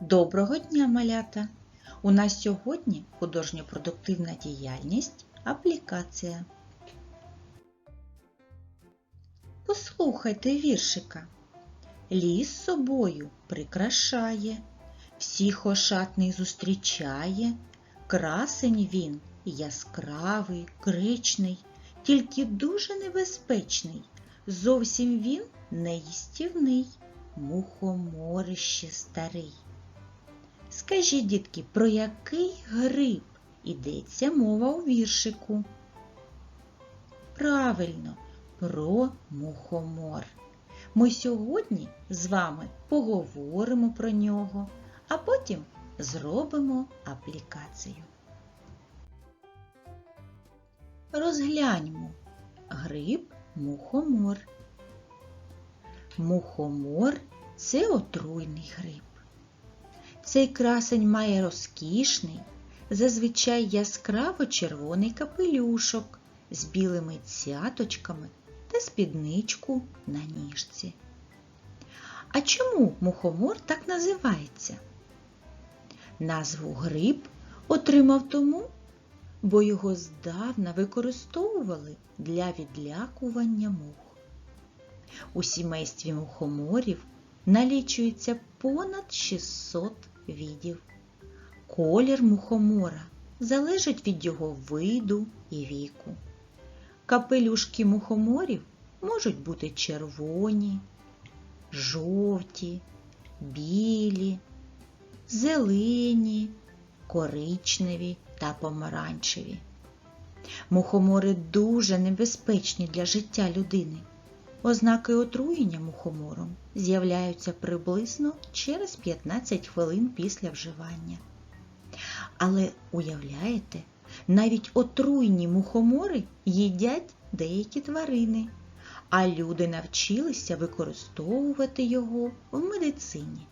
Доброго дня, малята! У нас сьогодні художньо-продуктивна діяльність аплікація. Послухайте віршика. Ліс собою прикрашає, всіх ошатний зустрічає, красень він яскравий, кричний, тільки дуже небезпечний. Зовсім він не їстівний, мухоморище старий. Скажіть, дітки, про який гриб ідеться мова у віршику? Правильно, про мухомор. Ми сьогодні з вами поговоримо про нього, а потім зробимо аплікацію. Розгляньмо гриб мухомор. Мухомор це отруйний гриб. Цей красень має розкішний, зазвичай яскраво червоний капелюшок з білими цяточками та спідничку на ніжці. А чому мухомор так називається? Назву гриб отримав тому, бо його здавна використовували для відлякування мух. У сімействі мухоморів налічується понад 600 видів. Колір мухомора залежить від його виду і віку. Капелюшки мухоморів можуть бути червоні, жовті, білі, зелені, коричневі та помаранчеві. Мухомори дуже небезпечні для життя людини. Ознаки отруєння мухомором з'являються приблизно через 15 хвилин після вживання. Але уявляєте, навіть отруйні мухомори їдять деякі тварини, а люди навчилися використовувати його в медицині.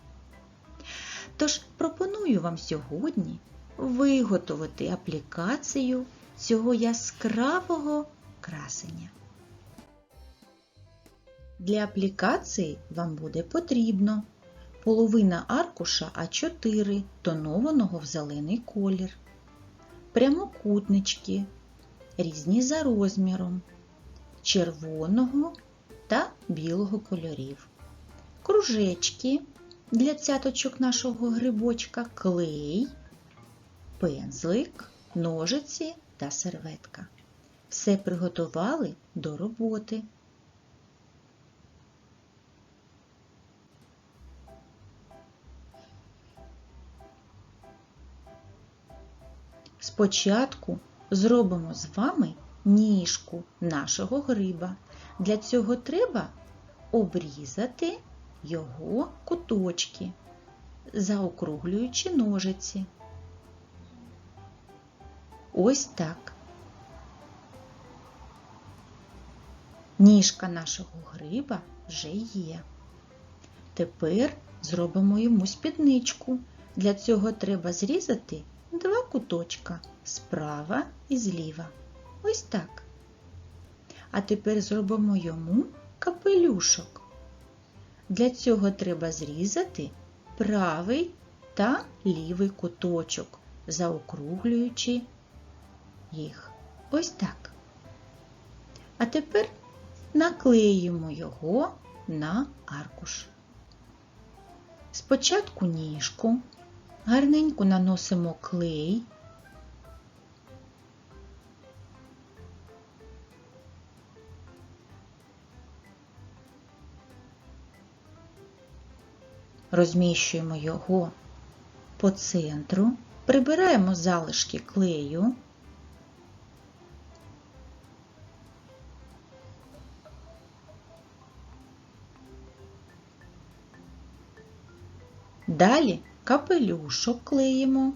Тож пропоную вам сьогодні виготовити аплікацію цього яскравого красення. Для аплікації вам буде потрібно половина аркуша А4 тонованого в зелений колір, прямокутнички, різні за розміром, червоного та білого кольорів, кружечки для цяточок нашого грибочка, клей, пензлик, ножиці та серветка. Все приготували до роботи. Спочатку зробимо з вами ніжку нашого гриба. Для цього треба обрізати його куточки, заокруглюючи ножиці. Ось так. Ніжка нашого гриба вже є. Тепер зробимо йому спідничку. Для цього треба зрізати два куточка справа і зліва. Ось так. А тепер зробимо йому капелюшок. Для цього треба зрізати правий та лівий куточок, заокруглюючи їх. Ось так. А тепер наклеїмо його на аркуш. Спочатку ніжку, гарненько наносимо клей. Розміщуємо його по центру, прибираємо залишки клею. Далі капелюшок клеїмо.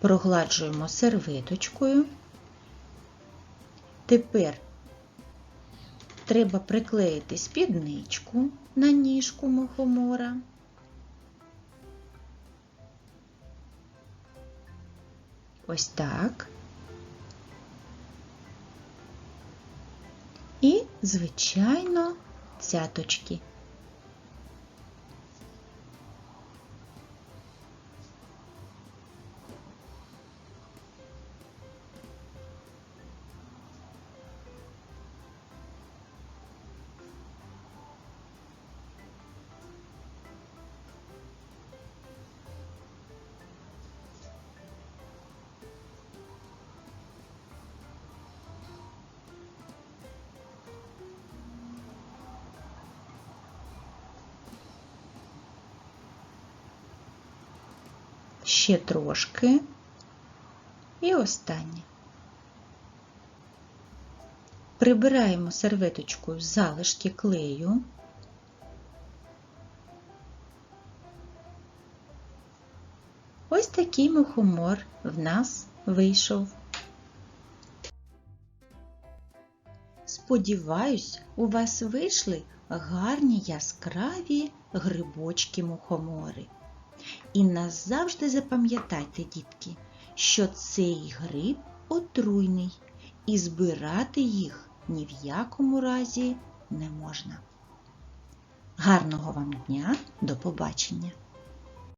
Прогладжуємо серветочкою. Тепер треба приклеїти спідничку на ніжку мухомора. Ось так. І, звичайно, цяточки. Ще трошки. І останнє. Прибираємо серветочкою залишки клею. Ось такий мухомор в нас вийшов. Сподіваюсь, у вас вийшли гарні яскраві грибочки мухомори. І назавжди запам'ятайте, дітки, що цей гриб отруйний, і збирати їх ні в якому разі не можна. Гарного вам дня, до побачення!